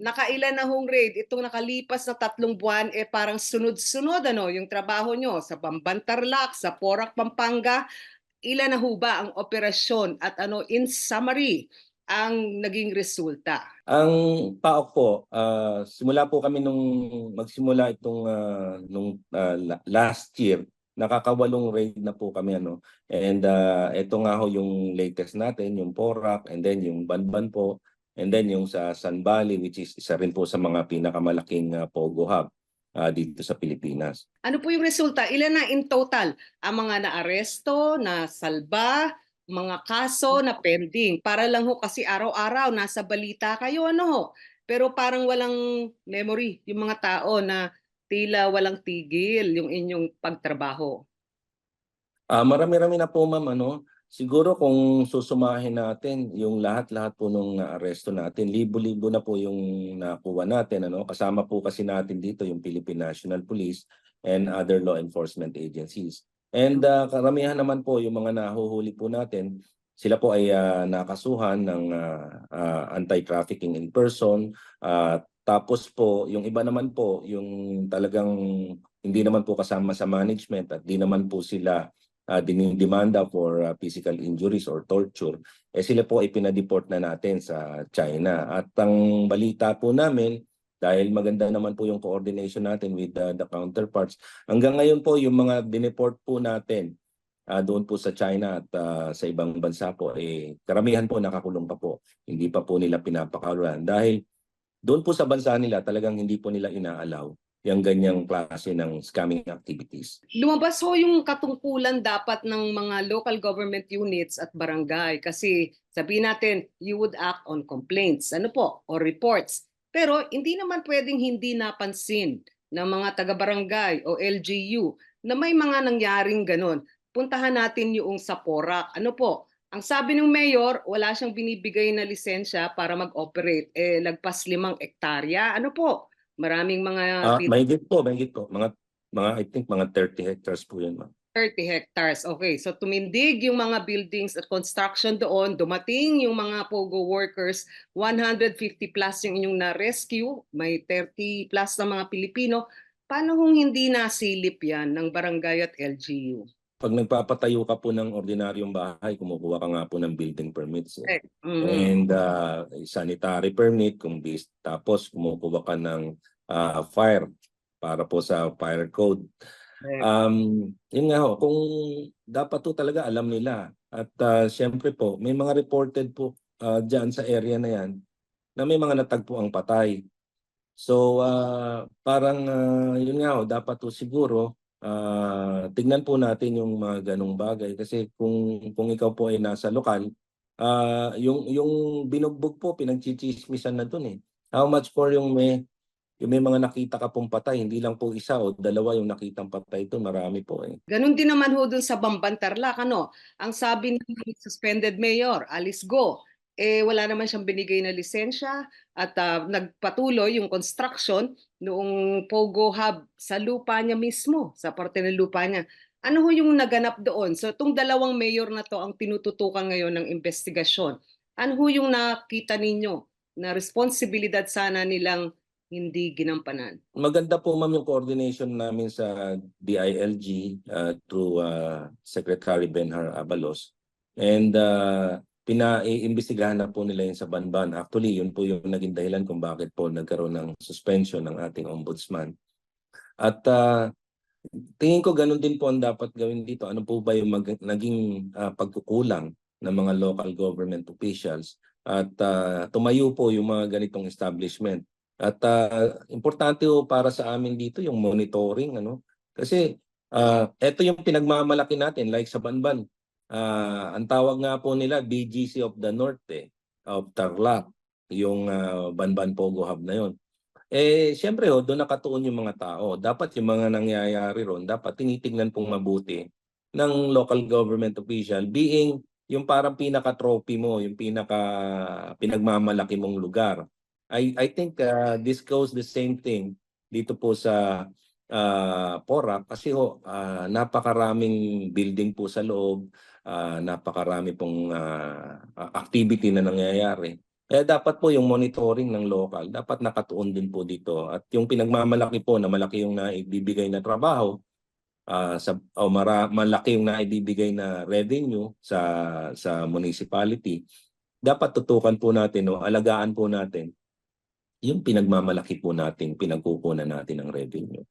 nakailan na hong raid? Itong nakalipas na tatlong buwan, eh parang sunod-sunod ano, yung trabaho nyo sa Bambantarlac, sa Porac, Pampanga. Ilan na ho ba ang operasyon at ano, in summary, ang naging resulta? Ang PAOK po, ah, simula po kami nung magsimula itong ah, nung la- last year, nakakawalong raid na po kami ano. And ah, ito nga ho yung latest natin, yung Porac and then yung Banban po and then yung sa San Valley which is isa rin po sa mga pinakamalaking ah, Pogo hub ah, dito sa Pilipinas. Ano po yung resulta? Ilan na in total ang mga naaresto, na salba, mga kaso na pending? Para lang ho kasi araw-araw nasa balita kayo ano ho. Pero parang walang memory yung mga tao na tila walang tigil yung inyong pagtrabaho. Ah, marami-rami na po ma'am ano. Siguro kung susumahin natin yung lahat-lahat po nung naaresto natin, libo-libo na po yung nakuha natin ano. Kasama po kasi natin dito yung Philippine National Police and other law enforcement agencies. And ah, karamihan naman po yung mga nahuhuli po natin, sila po ay ah, nakasuhan ng ah, ah, anti-trafficking in person. Ah, tapos po yung iba naman po yung talagang hindi naman po kasama sa management at di naman po sila uh, dinidemanda for uh, physical injuries or torture, eh sila po ay pinadeport na natin sa China. At ang balita po namin, dahil maganda naman po yung coordination natin with uh, the counterparts, hanggang ngayon po yung mga dineport po natin uh, doon po sa China at uh, sa ibang bansa po, eh, karamihan po nakakulong pa po. Hindi pa po nila pinapakawalan. Dahil doon po sa bansa nila, talagang hindi po nila inaalaw yung ganyang klase ng scamming activities. Lumabas ho yung katungkulan dapat ng mga local government units at barangay kasi sabihin natin you would act on complaints ano po or reports pero hindi naman pwedeng hindi napansin ng mga taga-barangay o LGU na may mga nangyaring ganon. Puntahan natin yung sa Porac. Ano po? Ang sabi ng mayor, wala siyang binibigay na lisensya para mag-operate. Eh, lagpas limang ektarya. Ano po? Maraming mga Ah, mahigit po, mahigit po. Mga, mga I think mga 30 hectares po yun. ma'am. 30 hectares. Okay, so tumindig yung mga buildings at construction doon, dumating yung mga POGO workers, 150 plus yung inyong na-rescue, may 30 plus na mga Pilipino. Paano kung hindi nasilip yan ng barangay at LGU? Pag nagpapatayo ka po ng ordinaryong bahay, kumukuha ka nga po ng building permits. eh. Mhm. And uh, sanitary permit, kung bis, tapos kumukuha ka ng ah, fire para po sa fire code. Correct. Um, yun nga ho, kung dapat to talaga alam nila. At uh, syempre po, may mga reported po uh, dyan sa area na yan na may mga natagpo ang patay. So ah, parang ah, yun nga ho, dapat to siguro ah, tignan po natin yung mga ganong bagay kasi kung kung ikaw po ay nasa lokal, ah, yung yung binugbog po pinagchichismisan na dun eh. How much for yung may yung may mga nakita ka pong patay, hindi lang po isa o dalawa yung nakitang patay doon, marami po eh. Ganon din naman ho dun sa Bambantarlac, ano? Ang sabi ng suspended mayor, Alice Go, eh wala naman siyang binigay na lisensya at ah, nagpatuloy yung construction noong Pogo Hub sa lupa niya mismo, sa parte ng lupa niya. Ano ho yung naganap doon? So itong dalawang mayor na to ang tinututukan ngayon ng investigasyon. Ano ho yung nakita ninyo na responsibilidad sana nilang hindi ginampanan? Maganda po ma'am yung coordination namin sa DILG uh, through uh, Secretary Benhar Abalos. And uh, pinaiimbestigahan na po nila yun sa Banban. Actually, yun po yung naging dahilan kung bakit po nagkaroon ng suspension ng ating ombudsman. At uh, tingin ko ganun din po ang dapat gawin dito. Ano po ba yung mag- naging uh, pagkukulang ng mga local government officials at uh, tumayo po yung mga ganitong establishment. At uh, importante po para sa amin dito yung monitoring ano kasi uh, ito yung pinagmamalaki natin like sa Banban. Ah, ang tawag nga po nila BGC of the North eh, of Tarlac, yung ah, Banban Pogo Hub na yon. Eh siyempre ho, doon nakatuon yung mga tao. Dapat yung mga nangyayari ron, dapat tinitingnan pong mabuti ng local government official being yung parang pinaka-trophy mo, yung pinaka pinagmamalaki mong lugar. I I think uh, this goes the same thing dito po sa uh, Porac kasi ho ah, napakaraming building po sa loob, ah, napakarami pong ah, activity na nangyayari. Kaya dapat po yung monitoring ng local, dapat nakatuon din po dito. At yung pinagmamalaki po na malaki yung naibibigay na trabaho, ah, sa, o mara, malaki yung naibibigay na revenue sa, sa municipality, dapat tutukan po natin o alagaan po natin yung pinagmamalaki po natin, pinagkukunan natin ng revenue.